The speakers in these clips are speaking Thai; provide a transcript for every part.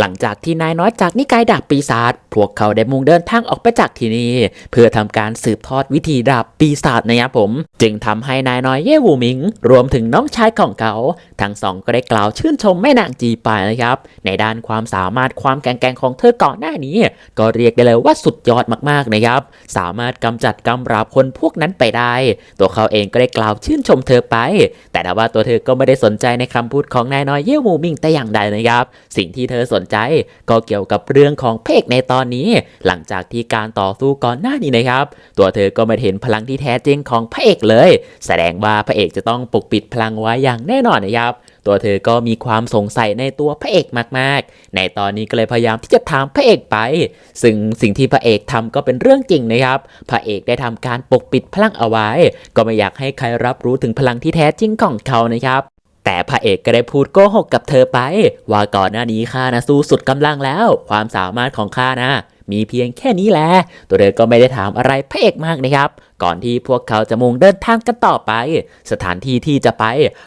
หลังจากที่นายน้อยจากนิกายดาบปีศาจ พวกเขาได้มุ่งเดินทางออกไปจากที่นี่เพื่อทำการสืบทอดวิธีดาบปีศาจนะครับผม จึงทำให้นายน้อยเย่วูหมิง รวมถึงน้องชายของเขา ทั้งสองก็ได้กล่าวชื่นชมแม่นางจีไปนะครับ ในด้านความสามารถความแกร่งแกร่งของเธอก่อนหน้านี้ ก็เรียกได้เลยว่าสุดยอดมากๆนะครับ สามารถกำจัดกำราบคนพวกนั้นไปได้ ตัวเขาเองก็ได้กล่าวชื่นชมเธอไป แต่ถ้าว่าตัวเธอก็ไม่ได้สนใจในคำพูดของนายน้อยเย่วูหมิงแต่อย่างใดนะครับ สิ่งที่เธอสนใจ ก็เกี่ยวกับเรื่องของเพกในตอนนี้ หลังจากที่การต่อสู้ก่อนหน้านี้นะครับ ตัวเธอก็ไม่เห็นพลังที่แท้จริงของพระเอกเลย แสดงว่าพระเอกจะต้องปกปิดพลังไว้อย่างแน่นอนนะครับตัวเธอก็มีความสงสัยในตัวพระเอกมาก ๆ ในตอนนี้ก็เลยพยายามที่จะถามพระเอกไป ซึ่งสิ่งที่พระเอกทำก็เป็นเรื่องจริงนะครับ พระเอกได้ทำการปกปิดพลังเอาไว้ ก็ไม่อยากให้ใครรับรู้ถึงพลังที่แท้จริงของเขานะครับ แต่พระเอกก็ได้พูดโกหกกับเธอไป ว่าก่อนหน้านี้ข้านะสู้สุดกำลังแล้ว ความสามารถของข้านะ มีเพียงแค่นี้แหละตัวเธอก็ไม่ได้ถามอะไรพระเอกมากนะครับก่อนที่พวกเขาจะมุ่งเดินทางกันต่อไป สถานที่ที่จะไป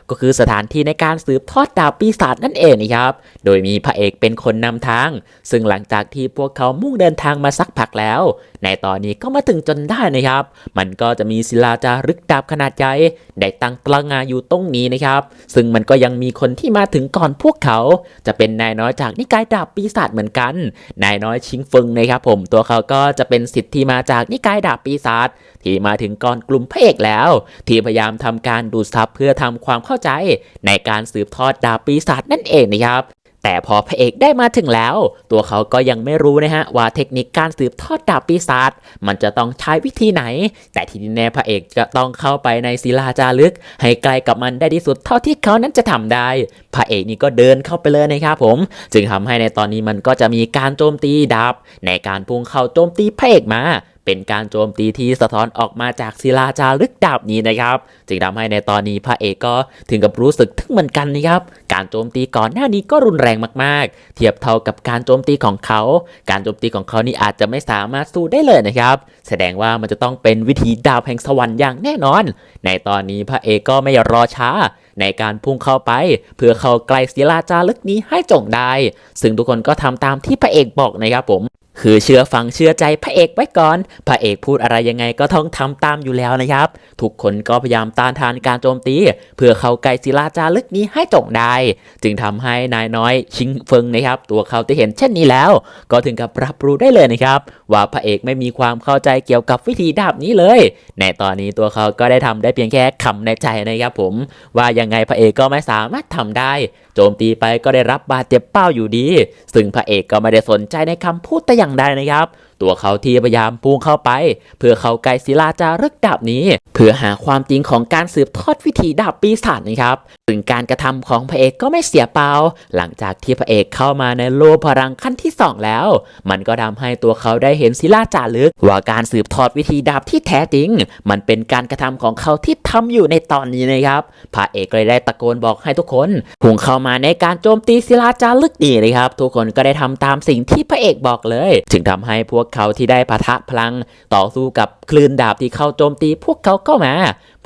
ก็คือสถานที่ในการสืบทอดดาบปีศาจนั่นเองนะครับ โดยมีพระเอกเป็นคนนำทาง ซึ่งหลังจากที่พวกเขามุ่งเดินทางมาสักพักแล้ว ในตอนนี้ก็มาถึงจนได้นะครับ มันก็จะมีศิลาจารึกดาบขนาดใหญ่ได้ตั้งตระงาอยู่ตรงนี้นะครับ ซึ่งมันก็ยังมีคนที่มาถึงก่อนพวกเขา จะเป็นนายน้อยจากนิกายดาบปีศาจเหมือนกัน นายน้อยชิงฟึงนะครับผมตัวเขาก็จะเป็นสิทธิ์ที่มาจากนิกายดาบปีศาจที่มาถึงก่อนกลุ่มพระเอกแล้ว ที่พยายามทำการดูดซับเพื่อทำความเข้าใจ ในการสืบทอดดาบปีศาจนั่นเองนะครับแต่พอพระเอกได้มาถึงแล้ว ตัวเขาก็ยังไม่รู้นะฮะว่าเทคนิคการสืบทอดดาบปีศาจมันจะต้องใช้วิธีไหน แต่ทีนี้แน่พระเอกจะต้องเข้าไปในศิลาจารึก ให้ใกลกับมันได้ที่สุดเท่าที่เขานั้นจะทำได้ พระเอกนี่ก็เดินเข้าไปเลยนะครับผม จึงทำให้ในตอนนี้มันก็จะมีการโจมตีดาบในการพุ่งเข้าโจมตีพระเอกมา เป็นการโจมตีที่สะท้อนออกมาจากศิลาจารึกดาบนี้นะครับ จึงทำให้ในตอนนี้พระเอกก็ถึงกับรู้สึกทึ่งเหมือนกันนะครับ การโจมตีก่อนหน้านี้ก็รุนแรงมากๆ เทียบเท่ากับการโจมตีของเขา การโจมตีของเขานี่อาจจะไม่สามารถสู้ได้เลยนะครับ แสดงว่ามันจะต้องเป็นวิธีดาบแห่งสวรรค์อย่างแน่นอน ในตอนนี้พระเอกก็ไม่รอช้าในการพุ่งเข้าไป เพื่อเข้าใกล้ศิลาจารึกนี้ให้จงได้ ซึ่งทุกคนก็ทำตามที่พระเอกบอกนะครับผม คือเชื่อฟังเชื่อใจพระเอกไว้ก่อน พระเอกพูดอะไรยังไงก็ต้องทำตามอยู่แล้วนะครับ ทุกคนก็พยายามต้านทานการโจมตี เพื่อเข้าใกล้ศิลาจารึกนี้ให้จงได้ จึงทำให้นายน้อยชิงเฟิงนะครับ ตัวเขาที่เห็นเช่นนี้แล้ว ก็ถึงกับรับรู้ได้เลยนะครับ ว่าพระเอกไม่มีความเข้าใจเกี่ยวกับวิธีดาบนี้เลย ในตอนนี้ตัวเขาก็ได้ทำได้เพียงแค่คำในใจนะครับผม ว่ายังไงพระเอกก็ไม่สามารถทำได้ โจมตีไปก็ได้รับบาดเจ็บเป้าอยู่ดี ซึ่งพระเอกก็ไม่ได้สนใจในคำพูดแต่อย่างใดนะครับ ตัวเขาที่พยายามพุ่งเข้าไป เพื่อเข้าใกล้ศิลาจารึกดาบนี้ เพื่อหาความจริงของการสืบทอดวิธีดาบปีศาจนะครับ ซึ่งการกระทำของพระเอกก็ไม่เสียเปล่า หลังจากที่พระเอกเข้ามาในโลพลังขั้นที่สองแล้ว มันก็ทำให้ตัวเขาได้เห็นศิลาจารึก ว่าการสืบทอดวิธีดาบที่แท้จริง มันเป็นการกระทำของเขาที่ทำอยู่ในตอนนี้นะครับ พระเอกเลยได้ตะโกนบอกให้ทุกคนพุ่งเข้ามาในการโจมตีศิลาจารึกนี้นะครับ ทุกคนก็ได้ทำตามสิ่งที่พระเอกบอกเลย จึงทำให้พวกเขาที่ได้ปะทะพลัง ต่อสู้กับคลื่นดาบที่เข้าโจมตีพวกเขาเข้ามา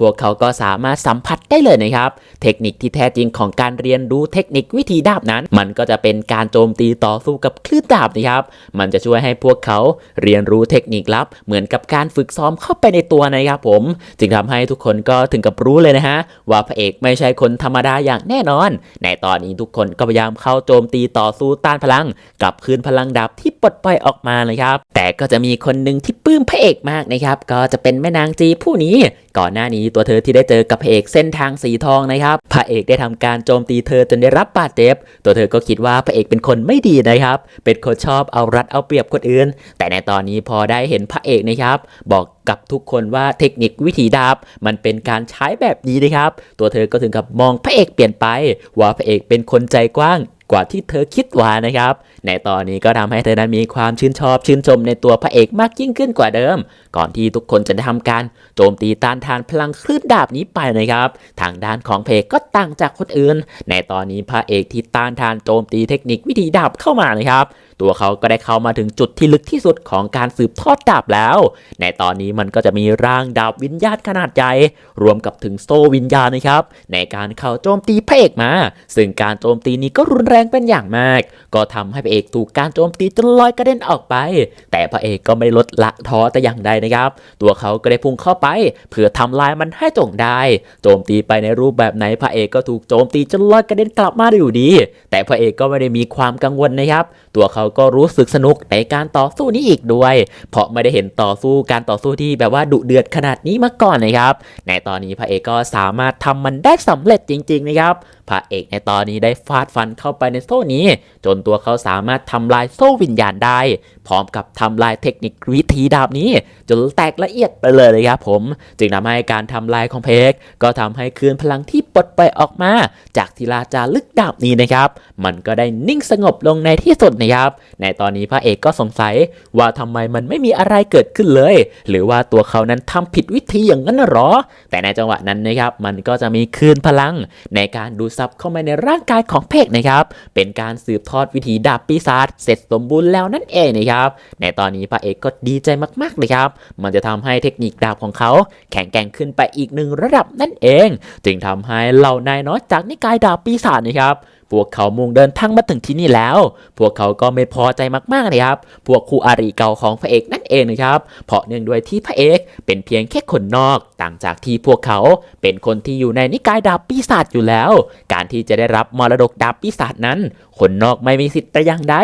พวกเขาก็สามารถสัมผัสได้เลยนะครับ เทคนิคที่แท้จริงของการเรียนรู้เทคนิควิธีดาบนั้น มันก็จะเป็นการโจมตีต่อสู้กับคลื่นดาบนะครับ มันจะช่วยให้พวกเขาเรียนรู้เทคนิคลับ เหมือนกับการฝึกซ้อมเข้าไปในตัวนะครับผม จึงทำให้ทุกคนก็ถึงกับรู้เลยนะฮะว่าพระเอกไม่ใช่คนธรรมดาอย่างแน่นอน ในตอนนี้ทุกคนก็พยายามเข้าโจมตีต่อสู้ต้านพลังกับคืนพลังดาบที่ปลดปล่อยออกมานะครับ แต่ก็จะมีคนหนึ่งที่ปลื้มพระเอกมากนะครับ ก็จะเป็นแม่นางจีผู้นี้ ก่อนหน้านี้ตัวเธอที่ได้เจอกับพระเอกเส้นทางสีทองนะครับพระเอกได้ทำการโจมตีเธอจนได้รับบาดเจ็บ ตัวเธอก็คิดว่าพระเอกเป็นคนไม่ดีนะครับ เป็นคนชอบเอารัดเอาเปรียบคนอื่น แต่ในตอนนี้พอได้เห็นพระเอกนะครับ บอกกับทุกคนว่าเทคนิควิธีดาบ มันเป็นการใช้แบบนี้นะครับ ตัวเธอก็ถึงกับมองพระเอกเปลี่ยนไป ว่าพระเอกเป็นคนใจกว้างกว่าที่เธอคิดว่านะครับ ในตอนนี้ก็ทำให้เธอนั้นมีความชื่นชอบชื่นชมในตัวพระเอกมากยิ่งขึ้นกว่าเดิมก่อนที่ทุกคนจะได้ทำการโจมตีต้านทานพลังคลื่นดาบนี้ไปนะครับ ทางด้านของเอกก็ต่างจากคนอื่น ในตอนนี้พระเอกที่ต้านทานโจมตีเทคนิควิธีดาบเข้ามานะครับตัวเขาก็ได้เข้ามาถึงจุดที่ลึกที่สุดของการสืบทอดดาบแล้ว ในตอนนี้มันก็จะมีร่างดาบวิญญาณขนาดใหญ่รวมกับถึงโซ่วิญญาณนะครับ ในการเข้าโจมตีพระเอกมา ซึ่งการโจมตีนี้ก็รุนแรงเป็นอย่างมาก ก็ทำให้พระเอกถูกการโจมตีจนลอยกระเด็นออกไป แต่พระเอกก็ไม่ลดละท้อแต่อย่างใดนะครับ ตัวเขาก็ได้พุ่งเข้าไป เพื่อทำลายมันให้จงได้ โจมตีไปในรูปแบบไหนพระเอกก็ถูกโจมตีจนลอยกระเด็นกลับมาได้อยู่ดี แต่พระเอกก็ไม่ได้มีความกังวลนะครับ ตัวเขาก็รู้สึกสนุกในการต่อสู้นี้อีกด้วย เพราะไม่ได้เห็นต่อสู้การต่อสู้ที่แบบว่าดุเดือดขนาดนี้มาก่อนนะครับในตอนนี้พระเอกก็สามารถทำมันได้สำเร็จจริงๆนะครับ พระเอกในตอนนี้ได้ฟาดฟันเข้าไปในโซ่นี้ จนตัวเขาสามารถทำลายโซ่วิญญาณได้ พร้อมกับทำลายเทคนิควิธีดาบนี้ จนแตกละเอียดไปเลยนะครับผม จึงทำให้การทำลายของเพกก็ทำให้คืนพลังที่ปลดปล่อยออกมา จากศิลาจารึกดาบนี้นะครับ มันก็ได้นิ่งสงบลงในที่สุดนะครับ ในตอนนี้พระเอกก็สงสัยว่าทำไมมันไม่มีอะไรเกิดขึ้นเลย หรือว่าตัวเขานั้นทำผิดวิธีอย่างนั้นหรอ แต่ในจังหวะนั้นนะครับมันก็จะมีคืนพลังในการดูดซับเข้ามาในร่างกายของเพกนะครับเป็นการสืบทอดวิธีดาบปีศาจเสร็จสมบูรณ์แล้วนั่นเองนะครับในตอนนี้พระเอกก็ดีใจมากๆเลยครับมันจะทำให้เทคนิคดาบของเขา แข็งแกร่งขึ้นไปอีกหนึ่งระดับนั่นเอง จึงทำให้เหล่านายน้อยจากนิกายดาบปีศาจนะครับ พวกเขามุ่งเดินทางมาถึงที่นี่แล้ว พวกเขาก็ไม่พอใจมากๆนะครับ พวกคู่อาริเก่าของพระเอกนั่นเองนะครับ เพราะเนื่องด้วยที่พระเอกเป็นเพียงแค่คนนอก ต่างจากที่พวกเขาเป็นคนที่อยู่ในนิกายดาบปีศาจอยู่แล้ว การที่จะได้รับมรดกดาบปีศาจนั้น คนนอกไม่มีสิทธิ์แต่อย่างใด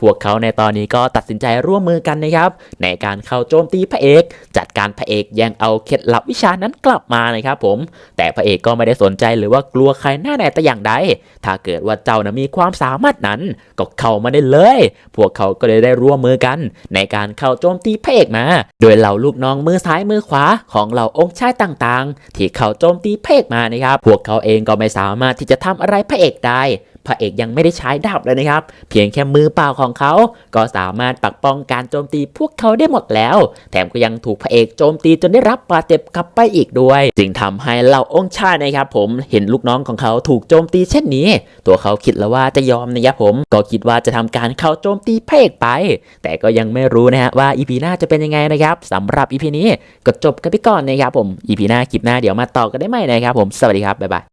พวกเขาในตอนนี้ก็ตัดสินใจร่วมมือกันนะครับ ในการเข้าโจมตีพระเอก จัดการพระเอกแย่งเอาเคล็ดลับวิชานั้นกลับมานะครับผม แต่พระเอกก็ไม่ได้สนใจหรือว่ากลัวใครหน้าไหนแต่อย่างใด ถ้าเกิดว่าเจ้านะมีความสามารถนั้น ก็เข้ามาได้เลย พวกเขาก็เลยได้ร่วมมือกัน ในการเข้าโจมตีพระเอกมา โดยเหล่าลูกน้องมือซ้ายมือขวาของเหล่าองค์ชายต่างๆ ที่เข้าโจมตีพระเอกมานะครับ พวกเขาเองก็ไม่สามารถที่จะทำอะไรพระเอกได้ พระเอกยังไม่ได้ใช้ดาบเลยนะครับ เพียงแค่มือเปล่าของเขา ก็สามารถปักป้องการโจมตีพวกเขาได้หมดแล้ว แถมก็ยังถูกพระเอกโจมตีจนได้รับบาดเจ็บกลับไปอีกด้วย จึงทำให้เหล่าองค์ชายนะครับ ผมเห็นลูกน้องของเขาถูกโจมตีเช่นนี้ ตัวเขาคิดแล้วว่าจะยอมนะครับผม ก็คิดว่าจะทำการเข้าโจมตีพระเอกไป แต่ก็ยังไม่รู้นะฮะว่าอีพีหน้าจะเป็นยังไงนะครับสำหรับอีพีนี้ก็จบกันไปก่อนนะครับผมอีพีหน้าคลิปหน้าเดี๋ยวมาต่อกันได้ไหมนะครับผมสวัสดีครับบ๊ายบาย